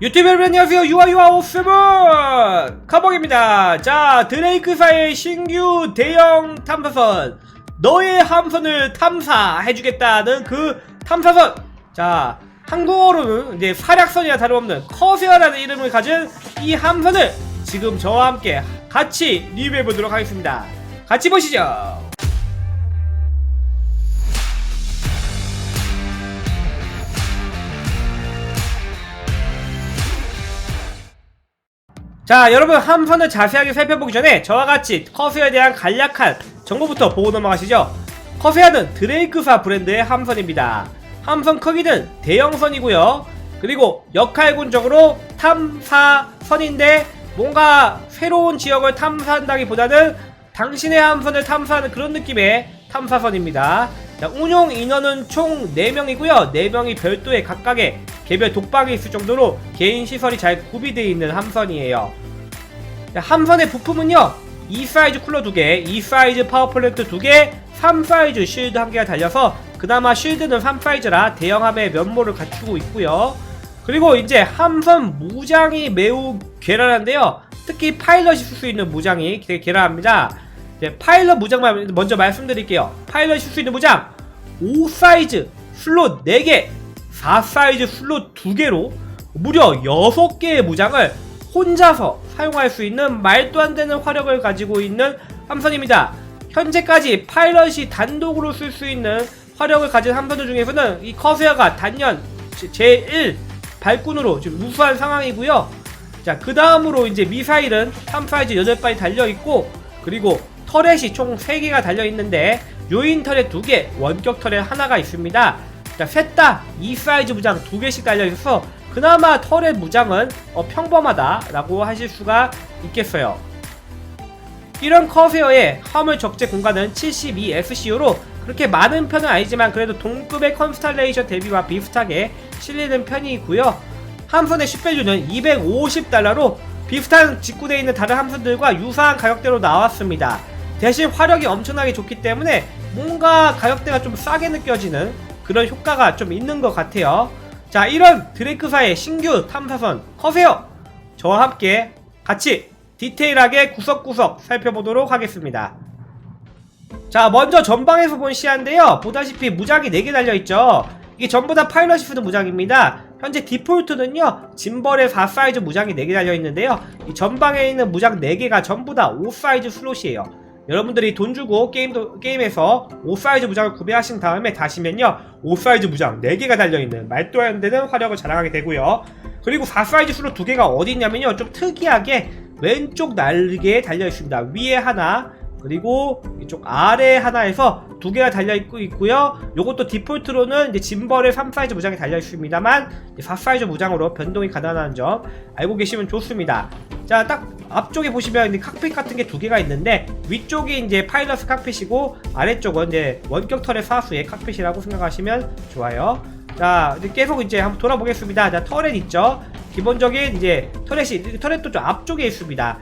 유튜브 여러분 안녕하세요. 유아유아 오스분 카봉입니다. 자 드레이크사의 신규 대형 탐사선. 너의 함선을 탐사해주겠다는 그 탐사선! 자 한국어로는 이제 사략선이나 다름없는 커세어라는 이름을 가진 이 함선을 지금 저와 함께 같이 리뷰해보도록 하겠습니다. 같이 보시죠 자 여러분 함선을 자세하게 살펴보기 전에 저와 같이 커세어에 대한 간략한 정보부터 보고 넘어가시죠. 커세어는 드레이크사 브랜드의 함선입니다. 함선 크기는 대형선이고요. 그리고 역할군적으로 탐사선인데 뭔가 새로운 지역을 탐사한다기보다는 당신의 함선을 탐사하는 그런 느낌의 탐사선입니다. 자, 운용 인원은 총 4명이고요. 4명이 별도의 각각의 개별 독방이 있을 정도로 개인 시설이 잘 구비되어 있는 함선이에요. 자, 함선의 부품은요. 2 사이즈 쿨러 2개, 2 사이즈 파워플랜트 2개, 3 사이즈 쉴드 1개가 달려서 그나마 쉴드는 3 사이즈라 대형함의 면모를 갖추고 있고요. 그리고 이제 함선 무장이 매우 괴랄한데요. 특히 파일럿이 쓸 수 있는 무장이 되게 괴랄합니다. 파일럿 무장만 먼저 말씀드릴게요. 파일럿이 쓸 수 있는 무장 5 사이즈 슬롯 4개 4 사이즈 슬롯 2개로 무려 6개의 무장을 혼자서 사용할 수 있는 말도 안 되는 화력을 가지고 있는 함선입니다. 현재까지 파일럿이 단독으로 쓸 수 있는 화력을 가진 함선들 중에서는 이 커세어가 단연 제1 발군으로 지금 우수한 상황이고요. 자, 그 다음으로 이제 미사일은 3 사이즈 8발이 달려있고, 그리고 터렛이 총 3개가 달려있는데, 요인 터렛 2개, 원격 터렛 하나가 있습니다. 자, 셋 다 2 사이즈 무장 2개씩 달려있어서 그나마 터렛 무장은 어, 평범하다라고 하실 수가 있겠어요. 이런 커세어의 화물 적재 공간은 72SCO로 그렇게 많은 편은 아니지만 그래도 동급의 컨스탈레이션 대비와 비슷하게 실리는 편이고요. 함선의 10밸류는 250달러로 비슷한 직구되어 있는 다른 함선들과 유사한 가격대로 나왔습니다. 대신 화력이 엄청나게 좋기 때문에 뭔가 가격대가 좀 싸게 느껴지는 그런 효과가 좀 있는 것 같아요. 자, 이런 드레이크사의 신규 탐사선 커세요! 저와 함께 같이 디테일하게 구석구석 살펴보도록 하겠습니다. 자, 먼저 전방에서 본 시야인데요. 보다시피 무장이 4개 달려있죠. 이게 전부 다 파일럿이 쓰는 무장입니다. 현재 디폴트는요, 짐벌의 4 사이즈 무장이 4개 달려있는데요. 이 전방에 있는 무장 4개가 전부 다 5 사이즈 슬롯이에요. 여러분들이 돈 주고 게임도, 게임에서 5 사이즈 무장을 구매하신 다음에 다시면요 5 사이즈 무장 4개가 달려있는 말도 안 되는 화력을 자랑하게 되고요. 그리고 4 사이즈 수로 2개가 어디 있냐면요 좀 특이하게 왼쪽 날개에 달려있습니다. 위에 하나 그리고 이쪽 아래 하나에서 두 개가 달려 있고 있고요. 요것도 디폴트로는 이제 짐벌의 3 사이즈 무장이 달려 있습니다만 4 사이즈 무장으로 변동이 가능한 점 알고 계시면 좋습니다. 자 딱 앞쪽에 보시면 이제 칵핏 같은 게 두 개가 있는데 위쪽이 이제 파일럿 칵핏이고 아래쪽은 이제 원격 터렛 사수의 칵핏이라고 생각하시면 좋아요. 자 이제 계속 이제 한번 돌아보겠습니다. 자 터렛 있죠? 기본적인 이제 터렛이 터렛도 좀 앞쪽에 있습니다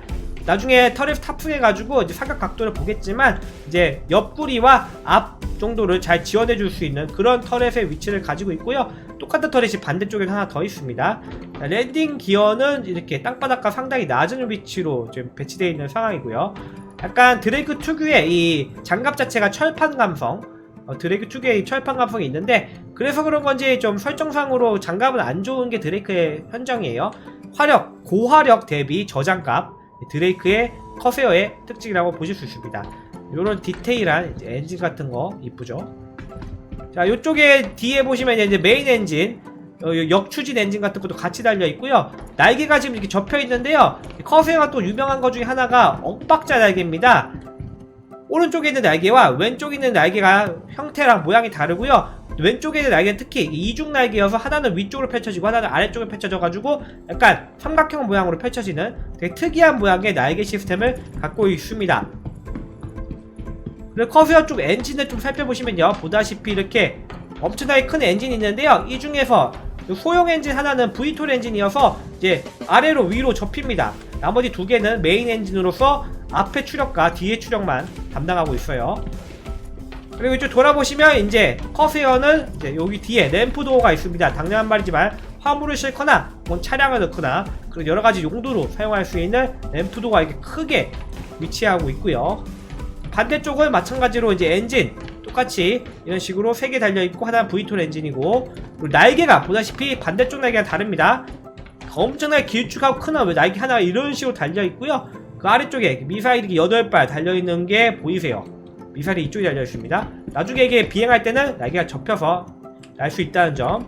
나중에 터렛 탑승해가지고 이제 사각 각도를 보겠지만 이제 옆구리와 앞 정도를 잘 지원해 줄 수 있는 그런 터렛의 위치를 가지고 있고요. 똑같은 터렛이 반대쪽에 하나 더 있습니다. 자, 랜딩 기어는 이렇게 땅바닥과 상당히 낮은 위치로 지금 배치되어 있는 상황이고요. 약간 드레이크 특유의 이 장갑 자체가 철판 감성 어, 드레이크 특유의 이 철판 감성이 있는데 그래서 그런 건지 좀 설정상으로 장갑은 안 좋은 게 드레이크의 현정이에요. 화력, 고화력 대비 저장값 드레이크의 커세어의 특징이라고 보실 수 있습니다. 이런 디테일한 엔진 같은 거 이쁘죠? 자, 이쪽에 뒤에 보시면 이제 메인 엔진, 어, 역추진 엔진 같은 것도 같이 달려 있고요. 날개가 지금 이렇게 접혀 있는데요. 커세어가 또 유명한 것 중에 하나가 엇박자 날개입니다. 오른쪽에 있는 날개와 왼쪽에 있는 날개가 형태랑 모양이 다르고요. 왼쪽에 있는 날개는 특히 이중 날개여서 하나는 위쪽으로 펼쳐지고 하나는 아래쪽으로 펼쳐져 가지고 약간 삼각형 모양으로 펼쳐지는 되게 특이한 모양의 날개 시스템을 갖고 있습니다. 그리고 커세어 쪽 엔진을 좀 살펴보시면요. 보다시피 이렇게 엄청나게 큰 엔진이 있는데요. 이 중에서 소형 엔진 하나는 V톨 엔진이어서 이제 아래로 위로 접힙니다. 나머지 두 개는 메인 엔진으로서 앞에 추력과 뒤에 추력만 담당하고 있어요. 그리고 이쪽 돌아보시면 이제 커세어는 이제 여기 뒤에 램프 도어가 있습니다. 당연한 말이지만 화물을 싣거나 혹은 차량을 넣거나 그리고 여러 가지 용도로 사용할 수 있는 램프도가 이렇게 크게 위치하고 있고요. 반대쪽은 마찬가지로 이제 엔진 똑같이 이런 식으로 세개 달려 있고 하나는 V2 엔진이고 그리고 날개가 보다시피 반대쪽 날개가 다릅니다. 엄청나게 길쭉하고 큰왜 날개 하나가 이런 식으로 달려 있고요. 그 아래쪽에 미사일이 8발 달려 있는 게 보이세요. 미사일이 이쪽에 달려 있습니다. 나중에 이게 비행할 때는 날개가 접혀서 날 수 있다는 점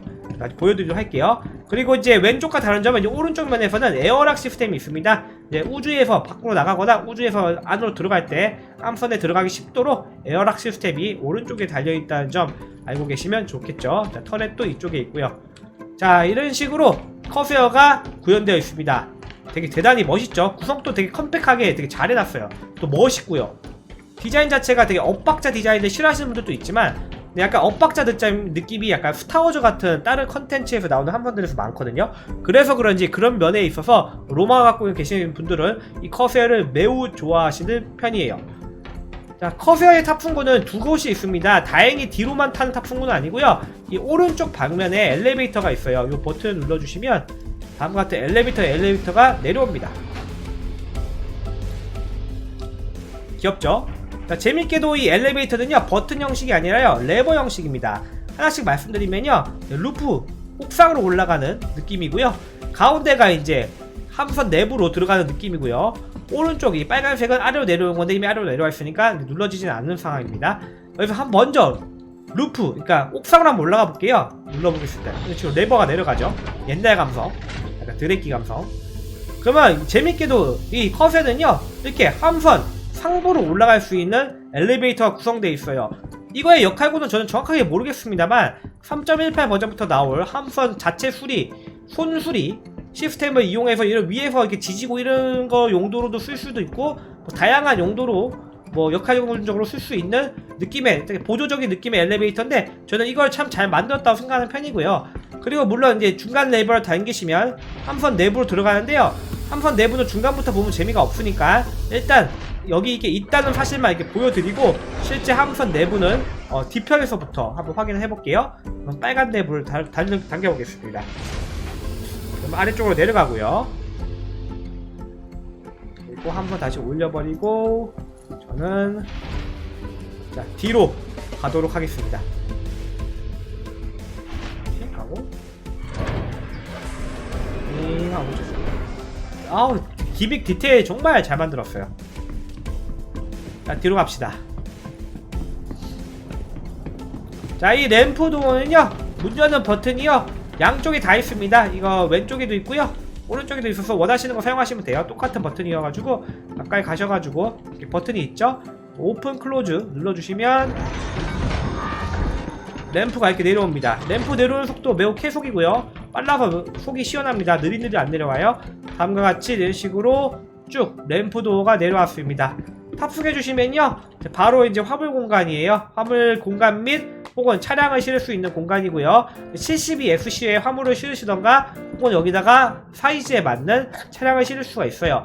보여드리도록 할게요. 그리고 이제 왼쪽과 다른 점은 이제 오른쪽 면에서는 에어락 시스템이 있습니다. 이제 우주에서 밖으로 나가거나 우주에서 안으로 들어갈 때 함선에 들어가기 쉽도록 에어락 시스템이 오른쪽에 달려 있다는 점 알고 계시면 좋겠죠. 자, 터렛도 이쪽에 있고요. 자, 이런 식으로 커세어가 구현되어 있습니다. 되게 대단히 멋있죠. 구성도 되게 컴팩하게 되게 잘 해놨어요. 또 멋있고요. 디자인 자체가 되게 엇박자 디자인을 싫어하시는 분들도 있지만 근데 약간 엇박자 느낌, 느낌이 약간 스타워즈 같은 다른 컨텐츠에서 나오는 함선들에서 많거든요. 그래서 그런지 그런 면에 있어서 로마 갖고 계시는 분들은 이 커세어를 매우 좋아하시는 편이에요. 자, 커세어의 탑승구는 두 곳이 있습니다. 다행히 뒤로만 타는 탑승구는 아니고요. 이 오른쪽 방면에 엘리베이터가 있어요. 이 버튼을 눌러주시면 다음과 같은 엘리베이터 엘리베이터가 내려옵니다. 귀엽죠? 자, 재밌게도 이 엘리베이터는요 버튼 형식이 아니라요 레버 형식입니다. 하나씩 말씀드리면요 루프 옥상으로 올라가는 느낌이고요. 가운데가 이제 함선 내부로 들어가는 느낌이고요. 오른쪽이 빨간색은 아래로 내려오는 건데 이미 아래로 내려와 있으니까 눌러지진 않는 상황입니다. 여기서 한 먼저 루프, 그러니까 옥상으로 한번 올라가 볼게요. 눌러보겠습니다. 지금 레버가 내려가죠. 옛날 감성, 약간 드래키 감성. 그러면 재밌게도 이 컷에는요 이렇게 함선 상부로 올라갈 수 있는 엘리베이터가 구성되어 있어요. 이거의 역할고는 저는 정확하게 모르겠습니다만 3.18 버전부터 나올 함선 자체 수리, 손 수리 시스템을 이용해서 이런 위에서 이렇게 지지고 이런 거 용도로도 쓸 수도 있고 뭐 다양한 용도로 뭐 역할적으로 쓸 수 있는 느낌의 보조적인 느낌의 엘리베이터인데 저는 이걸 참 잘 만들었다고 생각하는 편이고요. 그리고 물론 이제 중간 레버를 당기시면 함선 내부로 들어가는데요. 함선 내부는 중간부터 보면 재미가 없으니까 일단 여기 이게 있다는 사실만 이렇게 보여드리고 실제 함선 내부는 어, 뒤편에서부터 한번 확인을 해볼게요. 그럼 빨간 내부를 달, 달, 당겨보겠습니다. 그럼 아래쪽으로 내려가고요. 그리고 한번 다시 올려버리고 저는 자 뒤로 가도록 하겠습니다. 이렇게 하고 이 하고 좋습니다. 아우 기빅 디테일 정말 잘 만들었어요. 자 뒤로 갑시다. 자 이 램프 도어는요 문 여는 버튼이요 양쪽에 다 있습니다. 이거 왼쪽에도 있고요. 오른쪽에도 있어서 원하시는 거 사용하시면 돼요. 똑같은 버튼이어가지고 가까이 가셔가지고 버튼이 있죠. 오픈 클로즈 눌러주시면 램프가 이렇게 내려옵니다. 램프 내려오는 속도 매우 쾌속이고요. 빨라서 속이 시원합니다. 느릿느릿 안 내려와요. 다음과 같이 이런 식으로 쭉 램프 도어가 내려왔습니다. 탑승해 주시면요. 바로 이제 화물 공간이에요. 화물 공간 및 혹은 차량을 실을 수 있는 공간이고요. 72FC의 화물을 실으시던가 혹은 여기다가 사이즈에 맞는 차량을 실을 수가 있어요.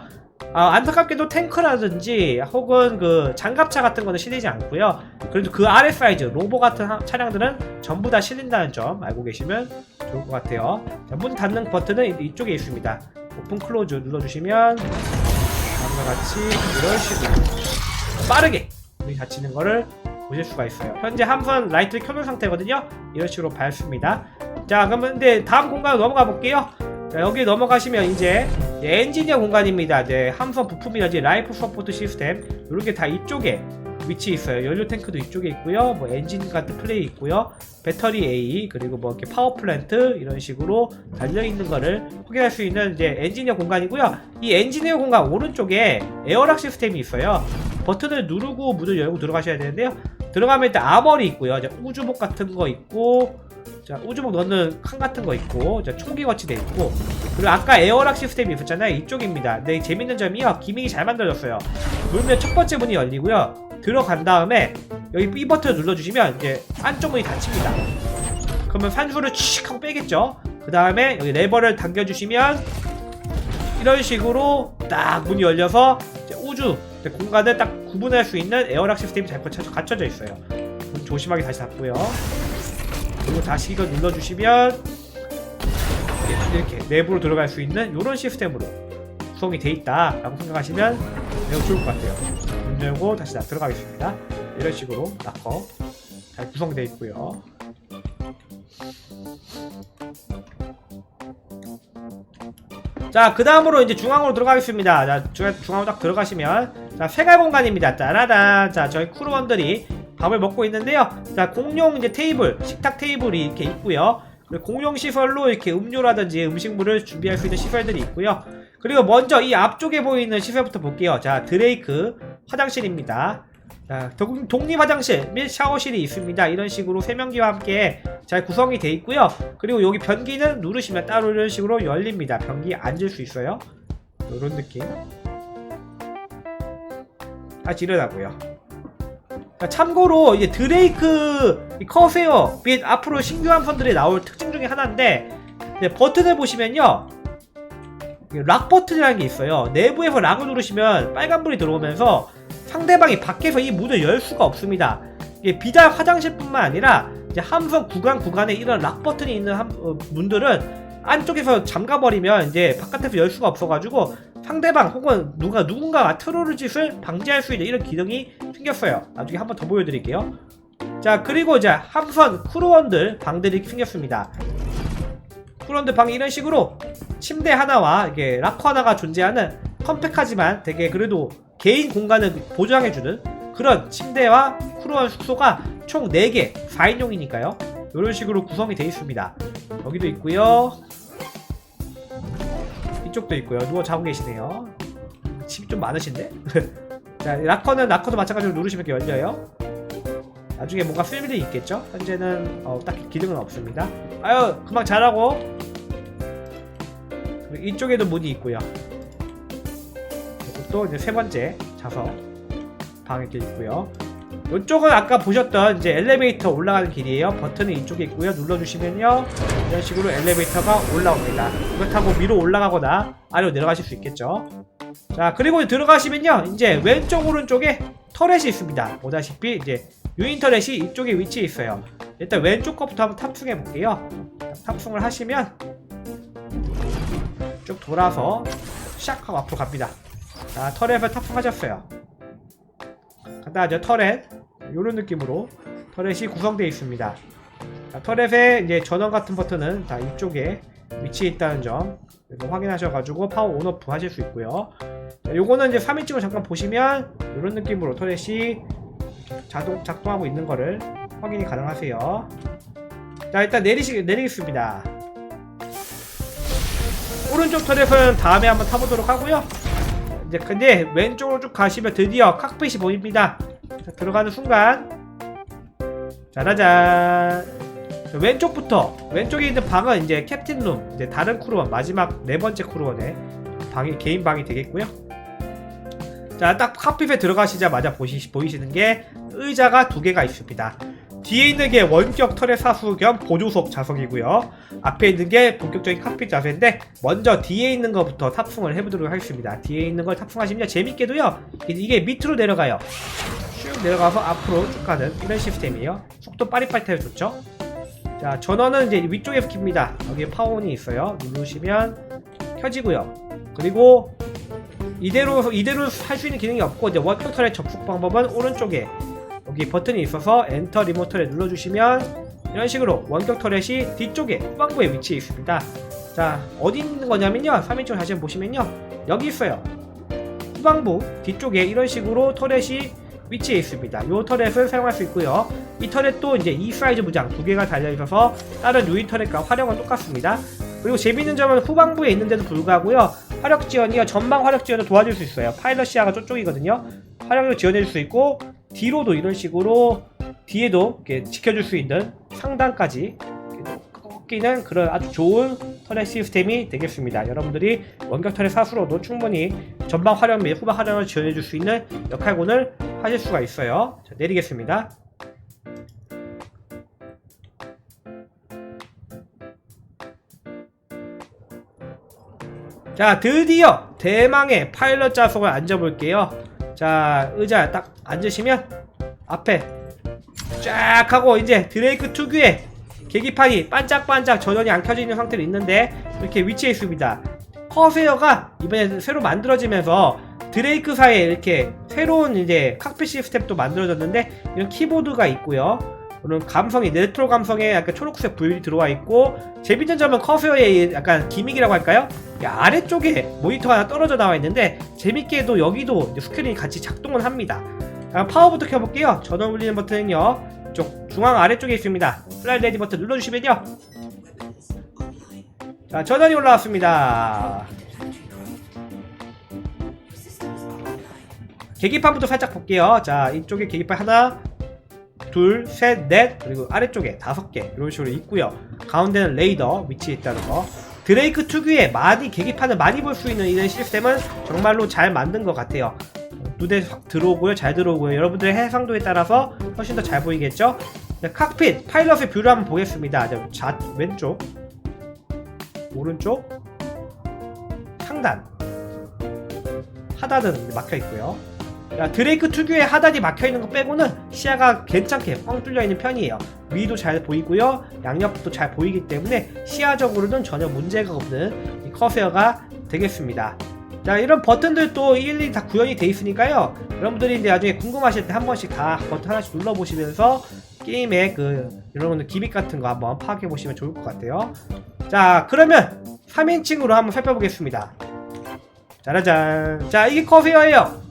아, 안타깝게도 탱크라든지 혹은 그 장갑차 같은 거는 실리지 않고요. 그래도 그 아래 사이즈 로보 같은 하- 차량들은 전부 다 실린다는 점 알고 계시면 좋을 것 같아요. 자, 문 닫는 버튼은 이- 이쪽에 있습니다. 오픈 클로즈 눌러주시면 다음과 같이 이런 식으로 빠르게 문이 닫히는 거를 보실 수가 있어요. 현재 함선 라이트를 켜놓은 상태거든요. 이런 식으로 밝습니다. 자, 그러면 근데 다음 공간으로 넘어가 볼게요. 자, 여기 넘어가시면 이제 엔지니어 공간입니다. 이제 함선 부품이라든지 라이프 서포트 시스템 이렇게 다 이쪽에 위치 있어요. 연료 탱크도 이쪽에 있고요. 뭐 엔진 같은 플레이 있고요. 배터리 A 그리고 뭐 이렇게 파워 플랜트 이런 식으로 달려 있는 거를 확인할 수 있는 이제 엔지니어 공간이고요. 이 엔지니어 공간 오른쪽에 에어락 시스템이 있어요. 버튼을 누르고 문을 열고 들어가셔야 되는데요. 들어가면 일단 아머리 있고요. 우주복 같은 거 있고 자 우주복 넣는 칸 같은 거 있고 자 총기 거치대 있고 그리고 아까 에어락 시스템이 있었잖아요. 이쪽입니다. 근데 재밌는 점이요. 기믹이 잘 만들어졌어요. 누르면 첫 번째 문이 열리고요. 들어간 다음에 여기 B 버튼을 눌러주시면 이제 안쪽 문이 닫힙니다. 그러면 산수를 칙 하고 빼겠죠. 그 다음에 여기 레버를 당겨주시면 이런 식으로 딱 문이 열려서 우주 공간을 딱 구분할 수 있는 에어락 시스템이 잘 갖춰- 갖춰져 있어요. 문 조심하게 다시 닫고요. 그리고 다시 이거 눌러주시면 이렇게 내부로 들어갈 수 있는 이런 시스템으로 구성이 돼 있다 라고 생각하시면 매우 좋을 것 같아요. 문 열고 다시 나 들어가겠습니다. 이런 식으로 락커 잘 구성되어 있고요. 자, 그 다음으로 이제 중앙으로 들어가겠습니다. 자, 중- 중앙으로 딱 들어가시면, 자, 세갈 공간입니다. 따라단. 자, 저희 크루원들이 밥을 먹고 있는데요. 자, 공용 이제 테이블, 식탁 테이블이 이렇게 있고요. 공용 시설로 이렇게 음료라든지 음식물을 준비할 수 있는 시설들이 있고요. 그리고 먼저 이 앞쪽에 보이는 시설부터 볼게요. 자, 드레이크 화장실입니다. 독립 화장실 및 샤워실이 있습니다. 이런 식으로 세면기와 함께 잘 구성이 되어 있고요. 그리고 여기 변기는 누르시면 따로 이런 식으로 열립니다. 변기 앉을 수 있어요. 이런 느낌. 일어나고요. 자, 참고로 이제 드레이크 이 커세어 및 앞으로 신규 함선들이 나올 특징 중에 하나인데 버튼을 보시면요. 이락 버튼이라는 게 있어요. 내부에서 락을 누르시면 빨간불이 들어오면서 상대방이 밖에서 이 문을 열 수가 없습니다. 이게 비단 화장실뿐만 아니라 이제 함선 구간 구간에 이런 락 버튼이 있는 함- 어, 문들은 안쪽에서 잠가버리면 이제 바깥에서 열 수가 없어가지고 상대방 혹은 누가 누군가가 트롤 짓을 방지할 수 있는 이런 기능이 생겼어요. 나중에 한번 더 보여드릴게요. 자 그리고 이제 함선 크루원들 방들이 생겼습니다. 크루원들 방이 이런 식으로 침대 하나와 이게 락커 하나가 존재하는 컴팩하지만 되게 그래도 개인 공간을 보장해주는 그런 침대와 크루원 숙소가 총 4개 4인용이니까요. 이런 식으로 구성이 되어 있습니다. 여기도 있고요. 이쪽도 있고요. 누워 자고 계시네요. 집이 좀 많으신데? 자 락커는 락커도 마찬가지로 누르시면 이렇게 열려요. 나중에 뭔가 쓸 일이 있겠죠? 현재는 어, 딱히 기능은 없습니다. 아유 금방 자라고 이쪽에도 문이 있고요 또 이제 세 번째 좌석 방 이렇게 있고요. 이쪽은 아까 보셨던 이제 엘리베이터 올라가는 길이에요. 버튼은 이쪽에 있고요. 눌러주시면요. 이런 식으로 엘리베이터가 올라옵니다. 이거 타고 위로 올라가거나 아래로 내려가실 수 있겠죠. 자, 그리고 들어가시면요. 이제 왼쪽 오른쪽에 터렛이 있습니다. 보다시피 이제 유인 터렛이 이쪽에 위치해 있어요. 일단 왼쪽 거부터 한번 탑승해 볼게요. 탑승을 하시면 쭉 돌아서 샥 하고 앞으로 갑니다. 자, 터렛을 탑승하셨어요. 간단하죠, 터렛. 요런 느낌으로 터렛이 구성되어 있습니다. 자, 터렛에 이제 전원 같은 버튼은 다 이쪽에 위치해 있다는 점 확인하셔가지고 파워 온오프 하실 수 있고요. 자, 요거는 이제 3인칭으로 잠깐 보시면 이런 느낌으로 터렛이 자동 작동하고 있는 거를 확인이 가능하세요. 자, 일단 내리시 내리겠습니다. 오른쪽 터렛은 다음에 한번 타보도록 하고요. 이제 근데 왼쪽으로 쭉 가시면 드디어 칵핏이 보입니다. 자, 들어가는 순간 짜라잔 자, 왼쪽부터 왼쪽에 있는 방은 이제 캡틴 룸 이제 다른 크루원 마지막 네 번째 크루원의 방이 개인 방이 되겠고요. 자 딱 칵핏에 들어가시자마자 보시, 보이시는 게 의자가 두 개가 있습니다. 뒤에 있는 게 원격 터렛 사수 겸 보조석 좌석이고요. 앞에 있는 게 본격적인 칵핏 자세인데 먼저 뒤에 있는 것부터 탑승을 해보도록 하겠습니다. 뒤에 있는 걸 탑승하시면 재밌게도요. 이게 밑으로 내려가요. 쭉 내려가서 앞으로 쭉 가는 이런 시스템이에요. 속도 빠릿빠릿해서 좋죠. 자 전원은 이제 위쪽에서 킵니다. 여기에 파워온이 있어요. 누르시면 켜지고요. 그리고 이대로 이대로 할 수 있는 기능이 없고 이제 원격 터렛 접속 방법은 오른쪽에 여기 버튼이 있어서 엔터 리모터를 눌러주시면 이런 식으로 원격 터렛이 뒤쪽에 후방부에 위치해 있습니다. 자, 어디 있는 거냐면요. 3인칭 다시 한번 보시면요. 여기 있어요. 후방부 뒤쪽에 이런 식으로 터렛이 위치해 있습니다. 이 터렛을 사용할 수 있고요. 이 터렛도 이제 E 사이즈 무장 두 개가 달려 있어서 다른 유인 터렛과 활용은 똑같습니다. 그리고 재밌는 점은 후방부에 있는데도 불구하고요. 화력 지원이요. 전방 화력 지원을 도와줄 수 있어요. 파일럿 시야가 저쪽이거든요. 화력을 지원해줄 수 있고 뒤로도 이런 식으로 뒤에도 이렇게 지켜줄 수 있는 상단까지 꺾이는 그런 아주 좋은 터렛 시스템이 되겠습니다. 여러분들이 원격 터렛 사수로도 충분히 전방 활용 및 후방 활용을 지원해줄 수 있는 역할군을 하실 수가 있어요. 자, 내리겠습니다. 자 드디어 대망의 파일럿 좌석을 앉아볼게요 자 의자 딱 앉으시면 앞에 쫙 하고 이제 드레이크 특유의 계기판이 반짝반짝 전원이 안 켜져 있는 상태로 있는데 이렇게 위치해 있습니다. 커세어가 이번에 새로 만들어지면서 드레이크사에 이렇게 새로운 이제 칵핏 시스템도 만들어졌는데 이런 키보드가 있고요. 그런 감성이 레트로 감성의 약간 초록색 부율이 들어와 있고 재밌는 점은 커세어의 약간 기믹이라고 할까요? 이 아래쪽에 모니터가 하나 떨어져 나와 있는데 재밌게도 여기도 스크린이 같이 작동을 합니다. 자, 파워부터 켜볼게요. 전원 울리는 버튼은요. 이쪽 중앙 아래쪽에 있습니다. 슬라이드 레디 버튼 눌러주시면요. 자, 전원이 올라왔습니다. 계기판부터 살짝 볼게요. 자, 이쪽에 계기판 하나, 둘, 셋, 넷, 그리고 아래쪽에 다섯 개 이런 식으로 있고요. 가운데는 레이더 위치에 있다는 거. 드레이크 특유의 많이 계기판을 많이 볼 수 있는 이런 시스템은 정말로 잘 만든 것 같아요. 확 들어오고요, 잘 들어오고요. 여러분들의 해상도에 따라서 훨씬 더 잘 보이겠죠? 네, 칵핏 파일럿의 뷰를 한번 보겠습니다. 자, 좌 왼쪽, 오른쪽, 상단, 하단은 막혀 있고요. 야, 드레이크 특유의 하단이 막혀 있는 거 빼고는 시야가 괜찮게 뻥 뚫려 있는 편이에요. 위도 잘 보이고요, 양옆도 잘 보이기 때문에 시야적으로는 전혀 문제가 없는 이 커세어가 되겠습니다. 자, 이런 버튼들도 일일이 다 구현이 돼 있으니까요. 여러분들이 이제 나중에 궁금하실 때 한 번씩 다 버튼 하나씩 눌러 보시면서 게임의 그 이런 기믹 같은 거 한번 파악해 보시면 좋을 것 같아요. 자, 그러면 3인칭으로 한번 살펴보겠습니다. 짜라잔. 자, 이게 커세어예요.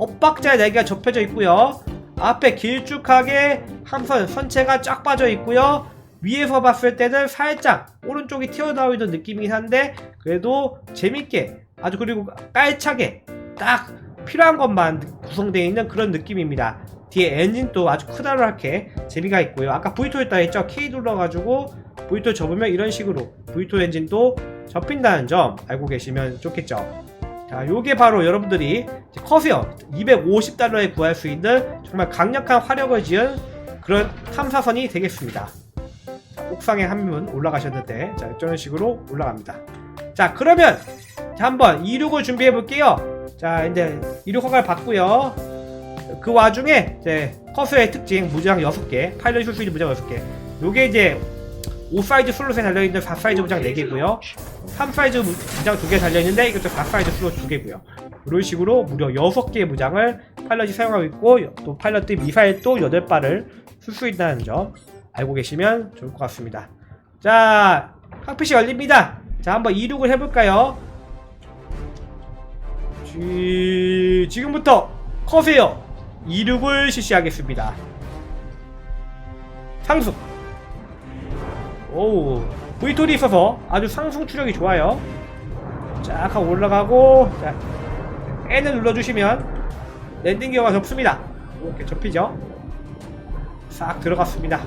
엇박자의 날개가 접혀져 있고요. 앞에 길쭉하게 함선 선체가 쫙 빠져 있고요. 위에서 봤을 때는 살짝 오른쪽이 튀어나오는 느낌이긴 한데 그래도 재밌게 아주 그리고 깔차게 딱 필요한 것만 구성되어 있는 그런 느낌입니다. 뒤에 엔진도 아주 크다랗게 재미가 있고요. 아까 V2 했다 했죠? K 눌러가지고 V2 접으면 이런 식으로 V2 엔진도 접힌다는 점 알고 계시면 좋겠죠. 자, 요게 바로 여러분들이 커세어 250달러에 구할 수 있는 정말 강력한 화력을 지은 그런 탐사선이 되겠습니다. 자, 옥상에 한 분 올라가셨는데, 자, 이런 식으로 올라갑니다. 자, 그러면 자, 한번 이륙을 준비해 볼게요. 자, 이제 이륙 허가를 받고요. 그 와중에 이제 커세어의 특징 무장 6개, 파일럿 있는 무장 6개. 요게 이제 5사이즈 슬롯에 달려있는 4사이즈 무장 4개고요. 3사이즈 무장 2개 달려있는데 이것도 4사이즈 슬롯 2개고요. 이런 식으로 무려 6개의 무장을 파일럿이 사용하고 있고 또 파일럿들이 미사일도 8발을 쓸 수 있다는 점 알고 계시면 좋을 것 같습니다. 자 칵핏이 열립니다. 자 한번 이륙을 해볼까요? 지... 지금부터 커세요. 이륙을 실시하겠습니다. 상승 오 V톨이 있어서 아주 상승 추력이 좋아요. 쫙 하고 올라가고 자 N을 눌러주시면 랜딩 기어가 접습니다. 이렇게 접히죠? 싹 들어갔습니다.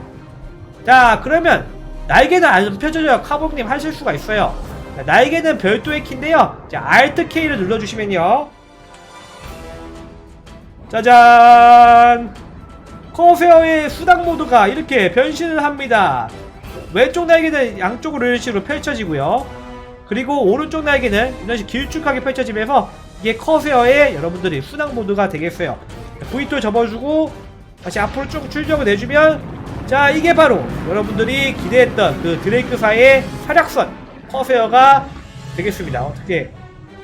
자 그러면 날개는 안 펴져요. 카복님 하실 수가 있어요. 자, 날개는 별도의 키인데요. 자 Alt K를 눌러주시면요. 짜잔! 커세어의 수당 모드가 이렇게 변신을 합니다 왼쪽 날개는 양쪽으로 이런 식으로 펼쳐지고요. 그리고 오른쪽 날개는 이런 식으로 길쭉하게 펼쳐지면서 이게 커세어의 여러분들이 순항 모드가 되겠어요. V2 접어주고 다시 앞으로 쭉 출력을 내주면 자 이게 바로 여러분들이 기대했던 그 드레이크사의 활약선 커세어가 되겠습니다. 어떻게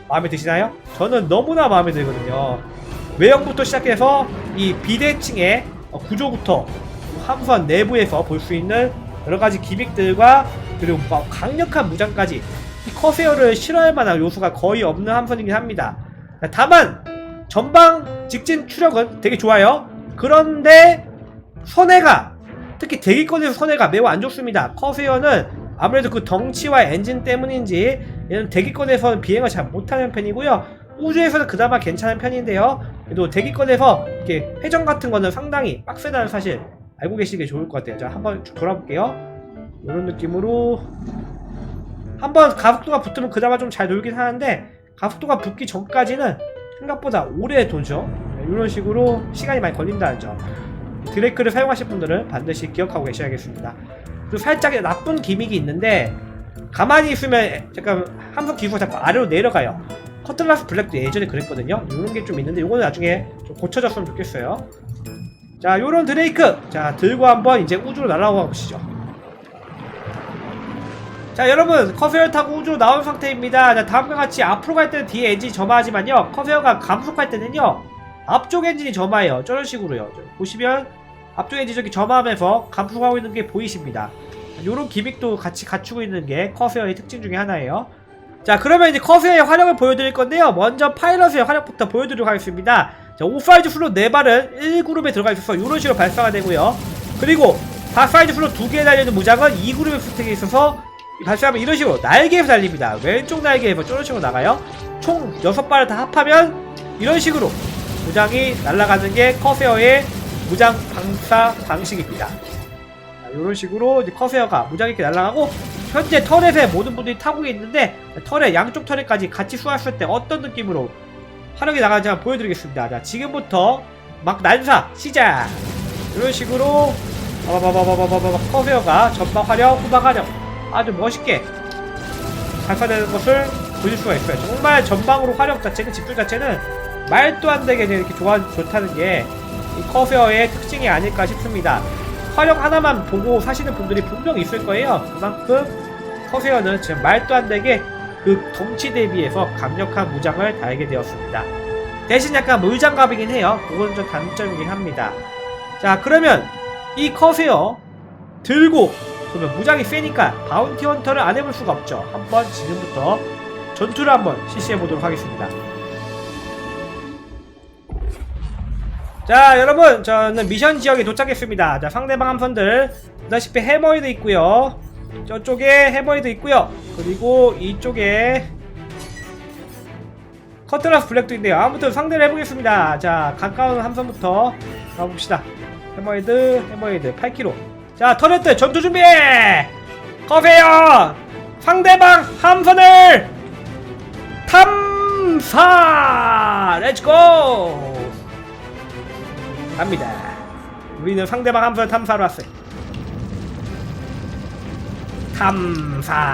마음에 드시나요? 저는 너무나 마음에 들거든요. 외형부터 시작해서 이 비대칭의 구조부터 함선 내부에서 볼 수 있는 여러 가지 기믹들과 그리고 뭐 강력한 무장까지 이 커세어를 싫어할 만한 요소가 거의 없는 함선이긴 합니다. 다만 전방 직진 추력은 되게 좋아요. 그런데 선회가 특히 대기권에서 선회가 매우 안 좋습니다. 커세어는 아무래도 그 덩치와 엔진 때문인지 얘는 대기권에서는 비행을 잘 못하는 편이고요. 우주에서는 그나마 괜찮은 편인데요. 그래도 대기권에서 이렇게 회전 같은 거는 상당히 빡세다는 사실 알고 계시는 게 좋을 것 같아요. 자, 한번 쭉 돌아볼게요. 이런 느낌으로 한번 가속도가 붙으면 그나마 좀잘 놀긴 하는데 가속도가 붙기 전까지는 생각보다 오래 돌죠. 이런 식으로 시간이 많이 걸린다는 점. 드레이크를 사용하실 분들은 반드시 기억하고 계셔야겠습니다. 그리고 살짝 나쁜 기믹이 있는데 가만히 있으면 잠깐 함선 기수가 자꾸 아래로 내려가요. 커틀라스 블랙도 예전에 그랬거든요. 이런 게 좀 있는데 이거는 나중에 좀 고쳐졌으면 좋겠어요. 자 요런 드레이크. 자 들고 한번 이제 우주로 날아가 보시죠. 자 여러분 커페어 타고 우주로 나온 상태입니다. 자 다음과 같이 앞으로 갈 때는 뒤에 엔진이 점화하지만요. 커페어가 감속할 때는요. 앞쪽 엔진이 점화해요. 저런 식으로요. 저 보시면 앞쪽 엔진이 저기 점화하면서 감속하고 있는 게 보이십니다. 요런 기믹도 같이 갖추고 있는 게 커페어의 특징 중에 하나예요. 자 그러면 이제 커페어의 화력을 보여드릴 건데요. 먼저 파일럿의 화력부터 보여드리도록 하겠습니다 자 오파이즈 플롯 4발은 1그룹에 들어가 있어서 이런 식으로 발사가 되고요. 그리고 다파이즈 플롯 2개에 달려있는 무장은 2그룹에 부탁해 있어서 발사하면 이런 식으로 날개에서 달립니다. 왼쪽 날개에서 저런 식으로 나가요. 총 6발을 다 합하면 이런 식으로 무장이 날아가는 게 커페어의 무장 방사 방식입니다. 자, 이런 식으로 이제 커세어가 무작위 이렇게 날아가고 현재 터렛에 모든 분들이 타고 있는데 터렛 양쪽 터렛까지 같이 쏘았을 때 어떤 느낌으로 화력이 나가는지 한번 보여드리겠습니다. 자, 지금부터 막 난사 시작! 이런 식으로 바바바바바바바 커세어가 전방 화력, 후방 화력 아주 멋있게 발사되는 것을 보실 수가 있어요. 정말 전방으로 화력 자체는 집중 자체는 말도 안 되게 이렇게 좋아, 좋다는 게 이 커세어의 특징이 아닐까 싶습니다. 화력 하나만 보고 사시는 분들이 분명히 있을 거예요. 그만큼 커세어는 지금 말도 안 되게 그 덩치 대비해서 강력한 무장을 달게 되었습니다. 대신 약간 물장갑이긴 해요. 그건 좀 단점이긴 합니다. 자, 그러면 이 커세어 들고 그러면 무장이 세니까 바운티 헌터를 안 해볼 수가 없죠. 한번 지금부터 전투를 한번 실시해 보도록 하겠습니다. 자 여러분 저는 미션 지역에 도착했습니다 자 상대방 함선들 보다시피 해머이드 있고요 저쪽에 해머이드 있고요. 그리고 이쪽에 커트라스 블랙도 있네요. 아무튼 상대를 해보겠습니다. 자 가까운 함선부터 가봅시다. 해머이드 해머이드 8km 자 터렛들 전투 준비 커세요! 상대방 함선을 탐사! 렛츠고 갑니다. 우리는 상대방 함선 탐사로 왔어요. ทำฟา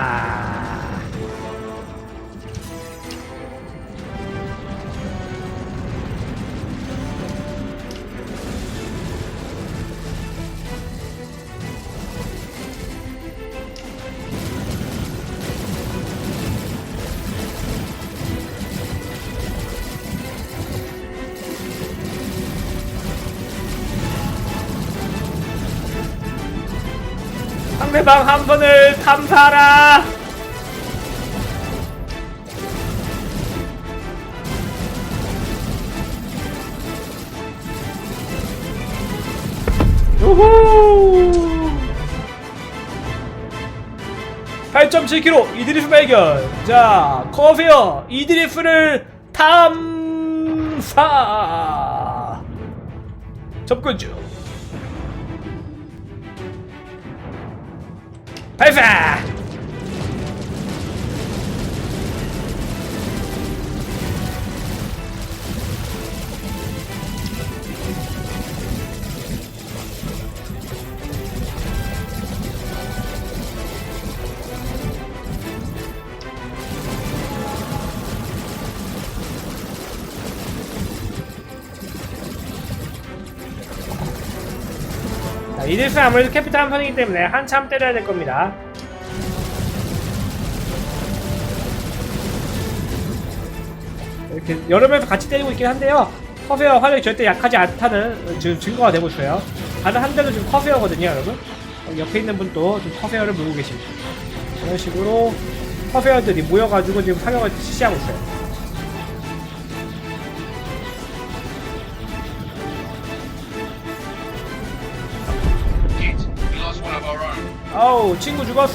대방 함선을 탐사하라. 우후! 8.7km 이드리프 발견. 자, 커피어 이드리프를 탐사. 접근 중. Huiva! 이들스 아무래도 캐피탈 한 판이기 때문에 한참 때려야 될 겁니다. 이렇게 여러 명에서 같이 때리고 있긴 한데요. 커세어 화력이 절대 약하지 않다는 지금 증거가 되고 있어요. 다른 한 대도 지금 커세어거든요, 여러분. 어, 옆에 있는 분도 지금 커세어를 물고 계십니다. 이런 식으로 커세어들이 모여가지고 지금 사격을 실시하고 있어요. 친구 죽었어.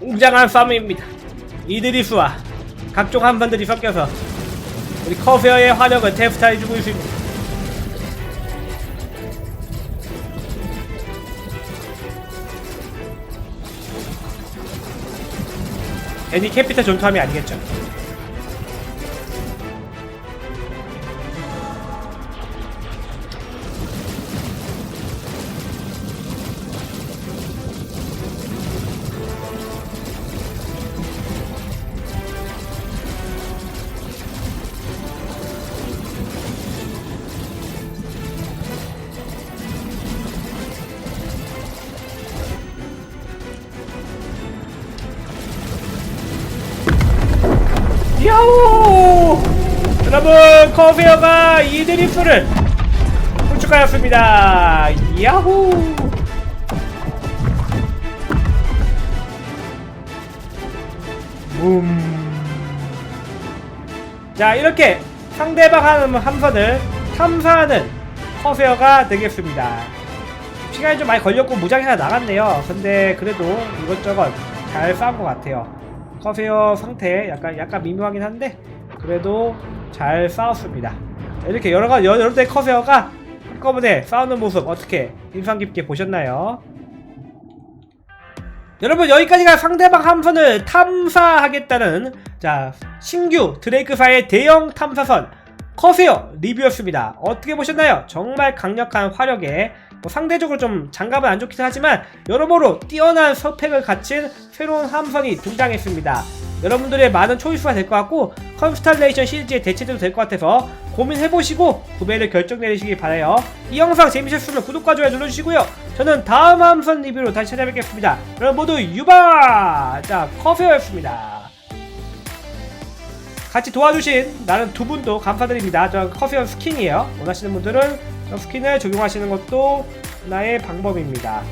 웅장한 싸움입니다. 이드리스와 각종 한반들이 섞여서 우리 커세어의 화력을 테스트해주고 있습니다. 애니 캐피탈 전투함이 아니겠죠. 여러분 커피어가 이 드리프를 홀쭉하였습니다. 야호! 자 이렇게 상대방 함- 함선을 탐사하는 커세어가 되겠습니다. 시간이 좀 많이 걸렸고 무장이 하나 나갔네요. 근데 그래도 이것저것 잘 싸운 것 같아요 커세어 상태 약간 약간 미묘하긴 한데 그래도 잘 싸웠습니다 자, 이렇게 여러가 여러 대 커세어가 한꺼번에 싸우는 모습 어떻게 인상 깊게 보셨나요? 여러분 여기까지가 상대방 함선을 탐사하겠다는 자 신규 드레이크사의 대형 탐사선 커세어 리뷰였습니다. 어떻게 보셨나요? 정말 강력한 화력에 뭐 상대적으로 좀 장갑은 안 좋긴 하지만 여러모로 뛰어난 스펙을 갖춘 새로운 함선이 등장했습니다. 여러분들의 많은 초이스가 될 것 같고 컨스탈레이션 시리즈의 대체도 될 것 같아서 고민해보시고 구매를 결정 내리시기 바라요. 이 영상 재미있었으면 구독과 좋아요 눌러주시고요. 저는 다음 함선 리뷰로 다시 찾아뵙겠습니다. 여러분 모두 유바! 자, 커피어였습니다. 같이 도와주신 나는 두 분도 감사드립니다. 저 커피어 스킨이에요. 원하시는 분들은 저 스킨을 적용하시는 것도 하나의 방법입니다.